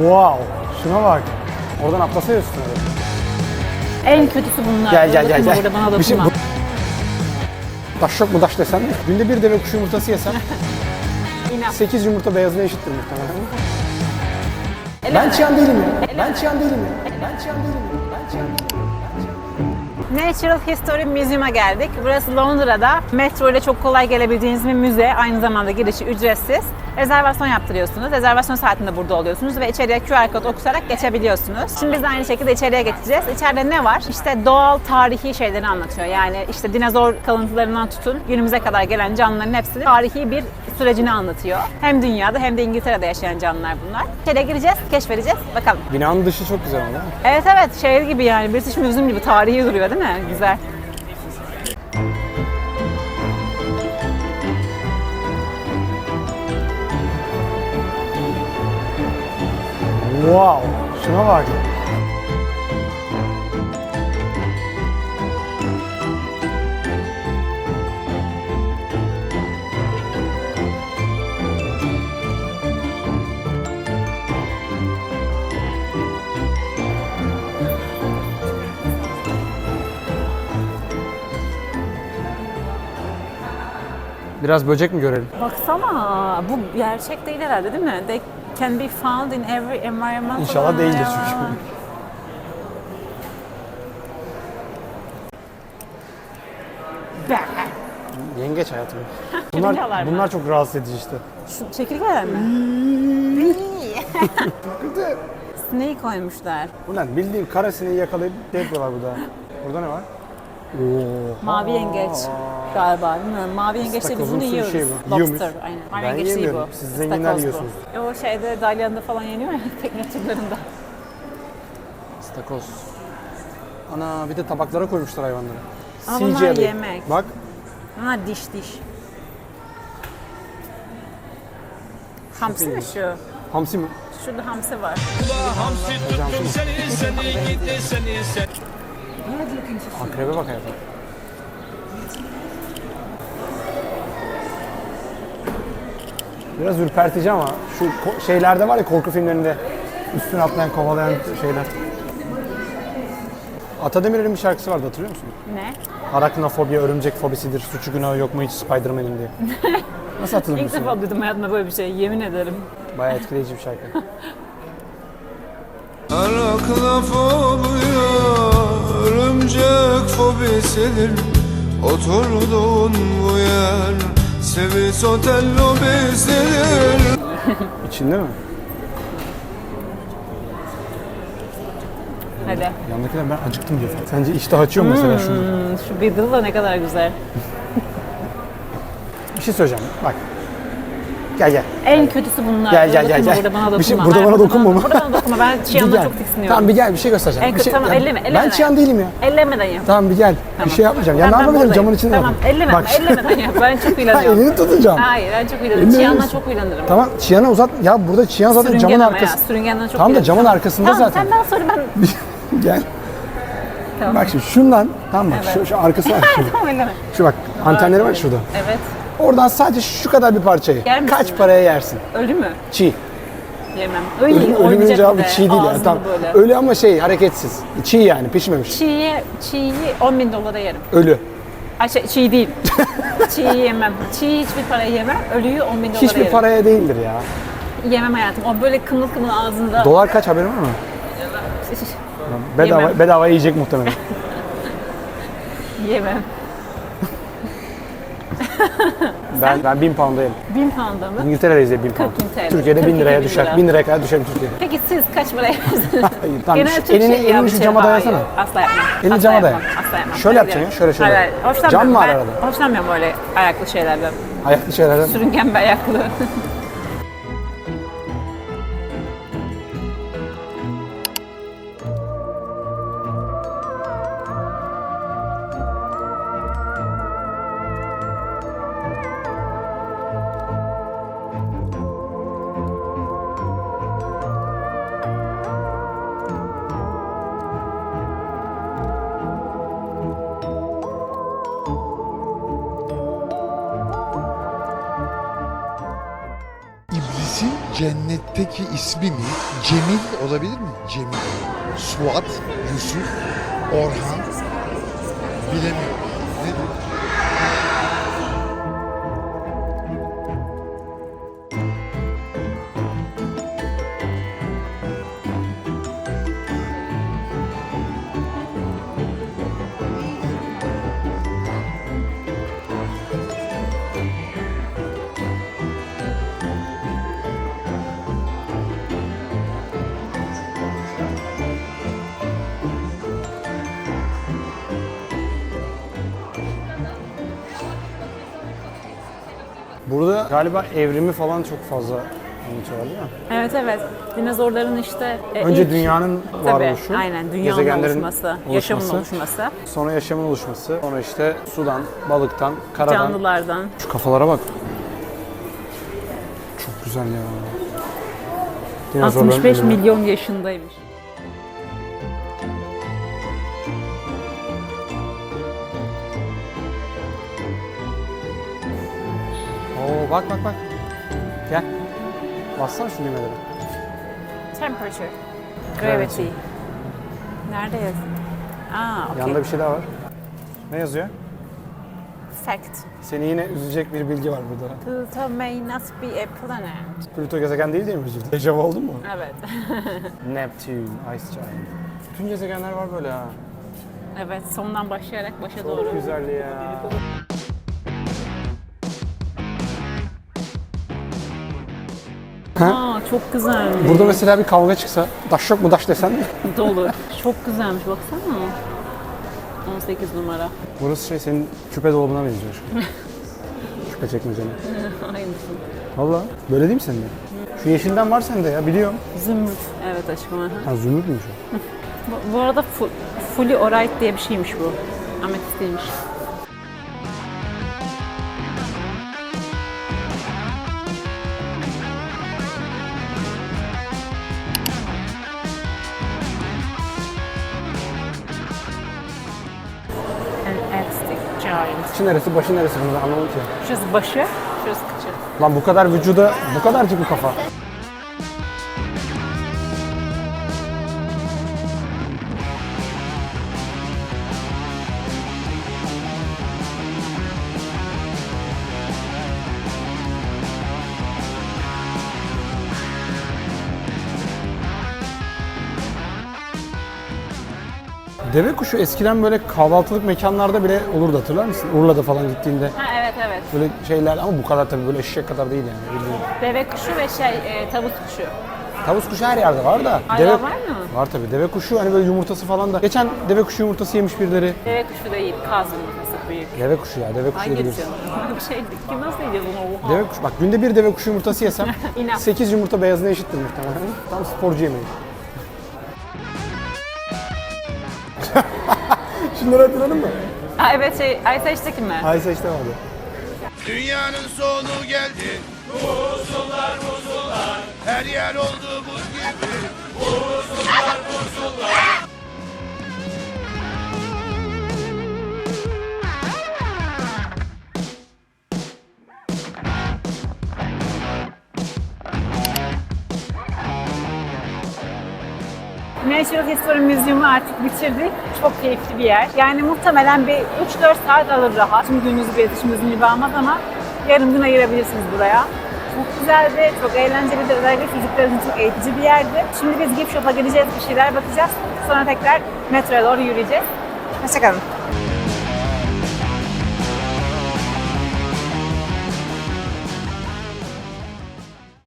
Wow. Şuna bak. Oradan atlasana üstüne. de. En kötüsü bunlar. Gel gel gel. Dokunma gel. Burada bana Bir şey, dokunma. bu... Taş yok mu taş desen? Günde bir deve kuşu yumurtası yesem İnan. 8 yumurta beyazına eşittir muhtemelen. Ben çiyan değilim ya. Ben çiyan değilim ya. Ben çiyan değilim ya. Ben çiyan değilim. Natural History Museum'a geldik. Burası Londra'da. Metro ile çok kolay gelebileceğiniz bir müze. Aynı zamanda girişi ücretsiz. Rezervasyon yaptırıyorsunuz. Rezervasyon saatinde burada oluyorsunuz ve içeriye QR kod okutarak geçebiliyorsunuz. Şimdi biz de aynı şekilde içeriye geçeceğiz. İçeride ne var? İşte doğal, tarihi şeyleri anlatıyor. Yani işte dinozor kalıntılarından tutun günümüze kadar gelen canlıların hepsini tarihi bir sürecini anlatıyor. Hem dünyada hem de İngiltere'de yaşayan canlılar bunlar. İçeriye gireceğiz, keşfedeceğiz. Bakalım. Binanın dışı çok güzel ama. Evet evet şey gibi yani British Museum gibi tarihi duruyor değil mi? Güzel. Wow. Şuna bak. Biraz böcek mi görelim? Baksana bu gerçek değil herhalde değil mi? They can be found in every environmental İnşallah değildir çünkü. environment. Yengeç hayatım. Çekirgeler Bunlar, mi? bunlar çok rahatsız edici işte. Şu çekirgeler mi? Snake koymuşlar. Bu ne? Bildiğin karasını yakalayıp şey yapıyorlar burada. Burada ne var? Mavi yengeç galiba bilmiyorum. Mavi yengeç de biz bunu yiyoruz. şey bu. Lobster aynen. Mavi Ben yengeç değil bu. yemiyorum. Siz zenginler İstakoz bu. yiyorsunuz. E O şeyde Dalyan'da falan yeniyor ya tekne turlarında. İstakoz. Ana bir de tabaklara koymuşlar hayvanları. Ama bunlar jelly. yemek. Bak Ha diş diş. Hamsi mi şu? hamsi mi? Şurada hamsi var. Hamsi tuttum seni seni gitti seni seni Akrebe bak hayatım. Biraz ürpertici ama şu ko- şeylerde var ya korku filmlerinde üstüne atlayan kovalayan şeyler. Atademir'in bir şarkısı vardı hatırlıyor musun? Ne? Araknofobi, örümcek fobisidir, suçu günahı yok mu hiç Spider-Man'in diye. Nasıl İlk hatırlamıyorsun? defa duydum hayatımda böyle bir şey. Yemin ederim. Bayağı etkileyici bir şarkı. Arakla fobia, örümcek fobisidir Oturduğun bu yer, Sevis otel lobisidir İçinde mi? Hadi. Yandakiler ben acıktım diyor. Sence iştah açıyor mu mesela şunu? Hmm, şu Beagle da ne kadar güzel. Bir şey söyleyeceğim. Bak. Gel gel. En kötüsü bunlar. Gel, gel, gel, gel. Burada bana dokunma. Bir şey- burada bana dokunma mı? Burada bana dokunma. Ben gel. çok tiksiniyorum. Tamam bir gel bir şey göstereceğim. En Bir kötü, şey, tamam, elleme, elleme. Ben çiyan değilim ya. Ellemeden yap. Tamam bir gel. Bir şey yapmayacağım. Ya ne Tamam, yapabilirim? Camın içinde Tamam, elleme, Bak. ellemeden yap. Ben çok huylanıyorum. elini tutacağım. Hayır, ben çok huylanırım. Verirsin. çok huylanırım. Tamam çiyana uzat. Ya burada çiyan zaten camın ama arkası. ya, sürüngenden çok Tamam da camın arkasında tamam, zaten. Tamam, sen bana sor ben... Gel. Tamam. Bak şimdi şundan tamam mı? Evet. Şu, şu arkası var şu. tamam. Şu bak antenleri var şurada. Evet. Oradan sadece şu kadar bir parçayı. Yer misin Kaç ya? paraya yersin? Ölü mü? Çiğ. Yemem. Öyle Ölü, ölümün cevabı çiğ değil yani. Tamam. böyle. Ölü ama şey hareketsiz. Çiğ yani pişmemiş. Çiğyi, çiğyi 10 bin dolara yerim. Ölü. Ay şey, çiğ değil. çiğ yemem. Çiğ hiçbir paraya yemem. Ölüyü 10 bin dolara Hiçbir yerim. paraya değildir ya. Yemem hayatım. O böyle kımıl kımıl ağzında. Dolar kaç haberin var mı? Bedava, Yemem. bedava yiyecek muhtemelen. Yemem. Ben, ben 1000 pound'a yerim. 1000 pound'a mı? İngiltere'deyiz de 1000 pound. 40.000 TL. Türkiye'de 1000 liraya 42.000 düşer. lira. 1000 liraya kadar düşer Türkiye'de. Peki siz kaç para yersiniz? Hayır, tamam. Genel Türkçe elini- ya elini şu şey. cama Hayır, dayasana. Asla yapmam. Elini asla cama yapmam. daya. Asla yapmam. Şöyle yapacaksın ya, şöyle şöyle. Hayır, hayır. Hoşlanmıyorum. Cam var Ben arada. Hoşlanmıyorum böyle ayaklı şeylerden. Ayaklı şeylerden. Sürüngen bir ayaklı. cennetteki ismi mi? Cemil olabilir mi? Cemil. Suat, Yusuf, Orhan. Bilemiyorum. Burada galiba evrimi falan çok fazla anlatıyorlar değil mi? Evet evet. Dinozorların işte e, Önce ilk- dünyanın Tabii, varoluşu, aynen dünyanın gezegenlerin oluşması, yaşamın oluşması, sonra yaşamın oluşması, sonra işte sudan, balıktan, karadan. canlılardan. Şu kafalara bak. Çok güzel ya. Dinozorların 65 ölümü. milyon yaşındaymış. Bak bak bak. Gel. Bassana şu düğmelere. Temperature. Gravity. Gravity. Nerede yazıyor? Aa, okey. Yanında bir şey daha var. Ne yazıyor? Fact. Seni yine üzecek bir bilgi var burada. Pluto may not be a planet. Plüto gezegen değil diye mi üzüldün? Dejavu oldun mu? Evet. Neptune, Ice Giant. Bütün gezegenler var böyle ha. evet, sondan başlayarak başa doğru. Çok güzel ya. Aa, çok güzelmiş. Burada mesela bir kavga çıksa, daş yok mu daş desen Dolu. Çok güzelmiş baksana. 18 numara. Burası şey senin küpe dolabına benziyor küpe çekmecene. Aynısı. Valla böyle değil mi sende? Şu yeşilden var sende ya biliyorum. Zümrüt. Evet aşkım. aha. Ha zümrüt müymüş o? Bu, bu arada fu, fully orite diye bir şeymiş bu. Ametist değilmiş. İçi neresi başı neresi bunu ben anlamadım ki. Şurası başı, şurası kıçı. Lan bu kadar vücuda bu kadarcık bir kafa. Deve kuşu eskiden böyle kahvaltılık mekanlarda bile olurdu hatırlar mısın? Urla'da falan gittiğinde Ha evet evet. böyle şeyler ama bu kadar tabii böyle eşek kadar değil yani. Deve kuşu ve şey e, tavus kuşu. Tavus kuşu her yerde var da. Hala var mı? Var tabii. Deve kuşu hani böyle yumurtası falan da. Geçen deve kuşu yumurtası yemiş birileri. Deve kuşu değil, kaz yumurtası büyük. Deve kuşu ya, deve kuşu Hangisi bilirsin. canım? Bir şey ki nasıl yiyeceğiz onu? Oha. Deve kuşu. Bak günde bir deve kuşu yumurtası yesem İnan. 8 yumurta beyazına eşittir muhtemelen. Tam sporcu yemeği. Şunları hatırladın mı? Ha, evet şey, Age'deki mi? Ay seçte vardı. Dünyanın sonu geldi Buzullar buzullar Her yer oldu buz gibi Buzullar buzullar Natural History Museum'u artık bitirdik. Çok keyifli bir yer. Yani muhtemelen bir 3-4 saat alır rahat. Tüm gününüzü bir yetişimizin gibi almaz ama yarım gün ayırabilirsiniz buraya. Çok güzeldi, çok eğlenceliydi. Özellikle çocuklar için çok eğitici bir yerdi. Şimdi biz gift shop'a gideceğiz, bir şeyler bakacağız. Sonra tekrar metroya doğru yürüyeceğiz. Hoşçakalın.